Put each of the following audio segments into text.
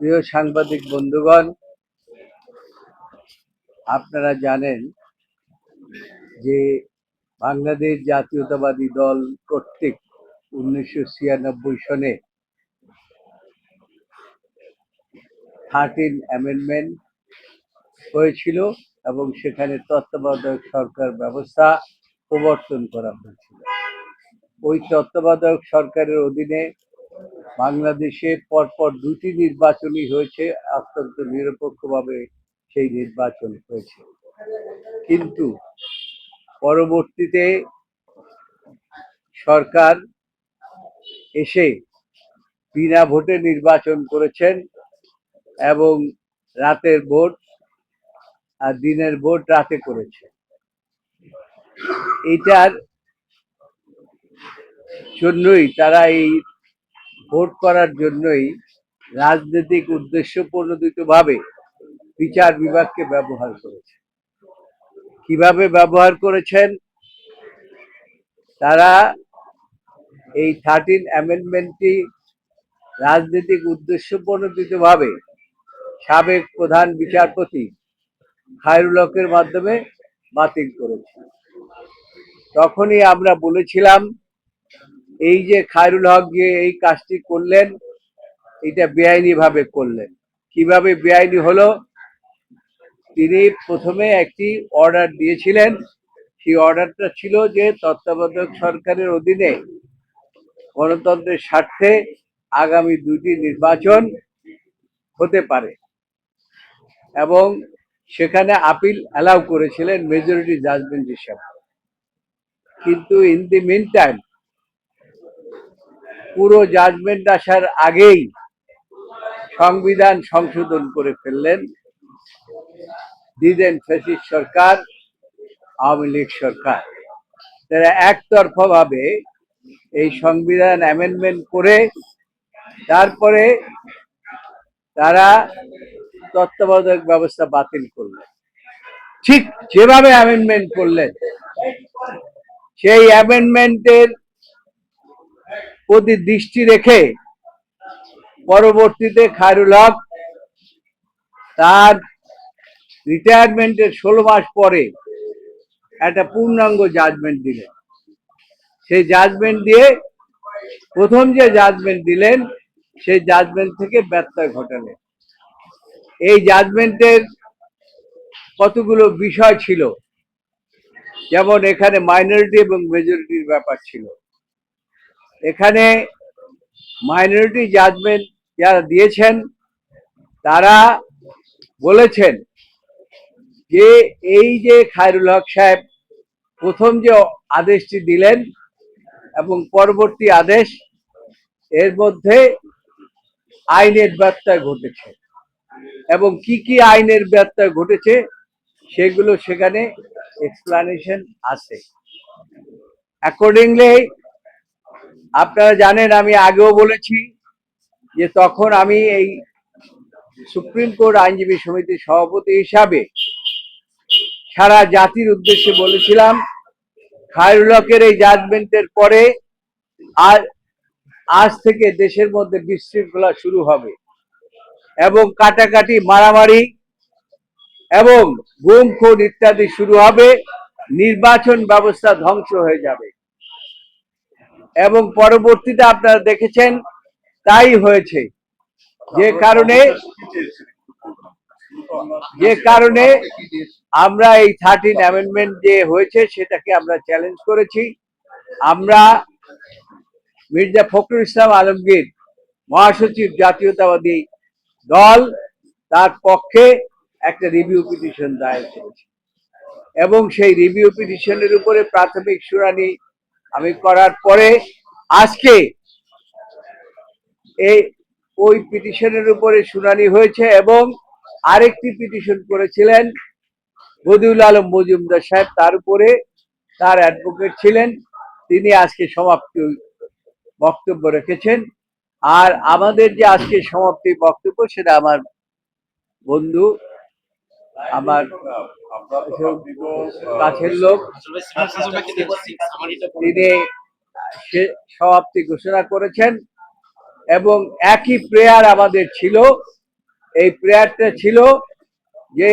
প্রিয় সাংবাদিক বন্ধুগণ, আপনারা জানেন যে বাংলাদেশ জাতীয়তাবাদী দল কর্তৃক উনিশশো ছিয়ানব্বই সনে থার্টিন অ্যামেন্ডমেন্ট হয়েছিল এবং সেখানে তত্ত্বাবধায়ক সরকার ব্যবস্থা প্রবর্তন করা হয়েছিল। ওই তত্ত্বাবধায়ক সরকারের অধীনে বাংলাদেশে পরপর দুটি নির্বাচনই হয়েছে, অত্যন্ত নিরপেক্ষভাবে সেই নির্বাচন হয়েছে। কিন্তু পরবর্তীতে সরকার এসে বিনা ভোটে নির্বাচন করেছেন এবং রাতের ভোট আর দিনের ভোট রাতে করেছে। এটার জন্যই তারা এই ভোট করার জন্যই রাজনৈতিক উদ্দেশ্য প্রণোদিত ভাবে বিচার বিভাগকে ব্যবহার করেছে। কীভাবে ব্যবহার করেছেন? তারা এই থার্টিন অ্যামেন্ডমেন্টটি রাজনৈতিক উদ্দেশ্য প্রণোদিত ভাবে সাবেক প্রধান বিচারপতি খায়রুল হকের মাধ্যমে বাতিল করেছে। তখনই আমরা বলেছিলাম এই যে খায়রুল হক যে এই কাজটি করলেন, এটা বেআইনি ভাবে করলেন। কীভাবে বেআইনি হলো? তিনি প্রথমে একটি অর্ডার দিয়েছিলেন। সেই অর্ডারটা ছিল যে তত্ত্বাবধায়ক সরকারের অধীনে গণতন্ত্রের স্বার্থে আগামী দুটি নির্বাচন হতে পারে। এবং সেখানে আপিল অ্যালাউ করেছিলেন মেজরিটি জাজমেন্ট হিসাবে। কিন্তু ইন দি মিন টাইম পুরো জাজমেন্ট আসার আগেই সংবিধান সংশোধন করে ফেললেন। দিদেন ফেসিস সরকার, আওয়ামী লীগ সরকার। তারা একতরফা ভাবে এই সংবিধান অ্যামেন্ডমেন্ট করে, তারপরে তারা তত্ত্বাবধায়ক ব্যবস্থা বাতিল করলেন। ঠিক যেভাবে অ্যামেন্ডমেন্ট করলেন, সেই অ্যামেন্ডমেন্টের প্রতি দৃষ্টি রেখে পরবর্তীতে খায়রুল হক তার রিটায়ারমেন্টের ষোলো মাস পরে একটা পূর্ণাঙ্গ জাজমেন্ট দিলেন। সেই জাজমেন্ট দিয়ে প্রথম যে জাজমেন্ট দিলেন, সেই জাজমেন্ট থেকে ব্যত্যয় ঘটালেন। এই জাজমেন্টের কতগুলো বিষয় ছিল? যেমন এখানে মাইনরিটি এবং মেজরিটির ব্যাপার ছিল। এখানে মাইনরিটি জাজমেন্ট যারা দিয়েছেন, তারা বলেছেন যে এই যে খায়রুল হক সাহেব প্রথম যে আদেশটি দিলেন এবং পরবর্তী আদেশ, এর মধ্যে আইনের ব্যত্যয় ঘটেছে। এবং কি কি আইনের ব্যত্যয় ঘটেছে, সেগুলো সেখানে এক্সপ্লানেশন আছে। অ্যাকর্ডিংলি আপনারা জানেন, আমি আগেও বলেছি যে তখন আমি এই সুপ্রিম কোর্ট আইনজীবী সমিতির সভাপতি হিসাবে সারা জাতির উদ্দেশ্যে বলেছিলাম, খায়রুল হকের এই জাজমেন্টের পরে আর আজ থেকে দেশের মধ্যে বিশৃঙ্খলা শুরু হবে এবং কাটাকাটি, মারামারি এবং গুম, খুন ইত্যাদি শুরু হবে, নির্বাচন ব্যবস্থা ধ্বংস হয়ে যাবে। এবং পরবর্তীতে আপনারা দেখেছেন, তাই হয়েছে। যে কারণে যে কারণে আমরা এই থার্টিন অ্যামেন্ডমেন্ট যে হয়েছে, সেটাকে আমরা চ্যালেঞ্জ করেছি। আমরা মির্জা ফখরুল ইসলাম আলমগীর, মহাসচিব জাতীয়তাবাদী দল, তার পক্ষে একটা রিভিউ পিটিশন দায়ের করেছে। এবং সেই রিভিউ পিটিশনের উপরে প্রাথমিক শুনানি আমি করার পরে আজকে এই, ওই পিটিশনের উপরে শুনানি হয়েছে এবং আরেকটি পিটিশন করেছিলেন বদিউল আলম মজুমদার সাহেব, তার উপরে তার অ্যাডভোকেট ছিলেন, তিনি আজকে সমাপ্তি বক্তব্য রেখেছেন। আর আমাদের যে আজকে সমাপ্তি বক্তব্য, সেটা আমার বন্ধু আমার কাছের লোক। তিনি সমাপ্তি ঘোষণা করেছেন এবং একই প্রেয়ার আমাদের ছিল। এই প্রেয়ারটা ছিল যে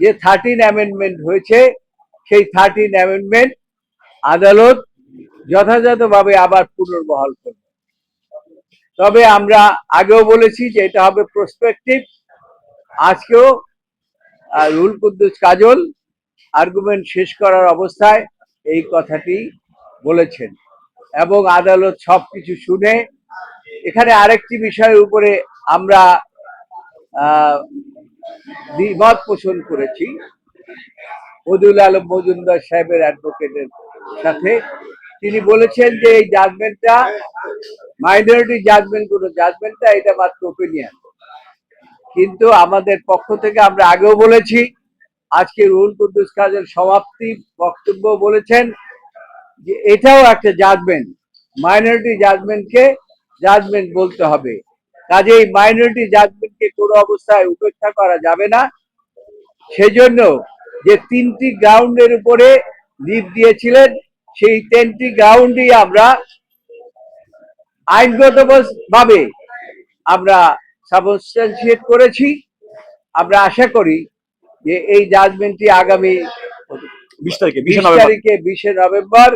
যে থার্টিন অ্যামেন্ডমেন্ট হয়েছে, সেই থার্টিন অ্যামেন্ডমেন্ট আদালত যথাযথভাবে আবার পুনর্বহাল করবে। তবে আমরা আগেও বলেছি যে এটা হবে প্রসপেক্টিভ আজকেও আহ, রুল কুদ্দুস কাজল আর্গুমেন্ট শেষ করার অবস্থায় এই কথাটি বলেছেন এবং আদালত সবকিছু শুনে এখানে আরেকটি বিষয়ের উপরে আমরা আহ, দ্বিমত পোষণ করেছি। মজুল আলম মজুমদার সাহেবের অ্যাডভোকেটের সাথে। তিনি বলেছেন যে এই জাজমেন্টটা মাইনরিটি জাজমেন্ট কোনো জাজমেন্টটা এটা মাত্র ওপিনিয়ন কিন্তু আমাদের পক্ষ থেকে আমরা আগেও বলেছি, আজকে রুল কুদ্দুস কাজের সমাপ্তি বক্তব্য বলেছেন যে এটাও একটা জাজমেন্ট মাইনরিটি জাজমেন্টকে জাজমেন্ট বলতে হবে। কাজেই মাইনরিটি জাজমেন্টকে কোনো অবস্থায় উপেক্ষা করা যাবে না। সেজন্য যে তিনটি গ্রাউন্ডের উপরে লিভ দিয়েছিলেন, সেই তিনটি গ্রাউন্ডই আমরা আইনগত ভাবে আমরা সাবস্টেন্সিয়েট করেছি। আমরা আশা করি যে এই জাজমেন্টটি আগামী বিশ তারিখে বিশ তারিখে বিশে নভেম্বর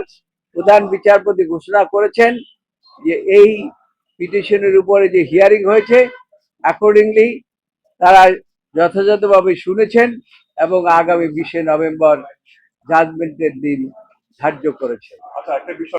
প্রধান বিচারপতি ঘোষণা করেছেন যে এই পিটিশনের উপরে যে হিয়ারিং হয়েছে অ্যাকর্ডিংলি তারা যথাযথভাবে শুনেছেন এবং আগামী বিশে নভেম্বর জাজমেন্টের দিন ধার্য করেছেন। আচ্ছা একটা বিষয়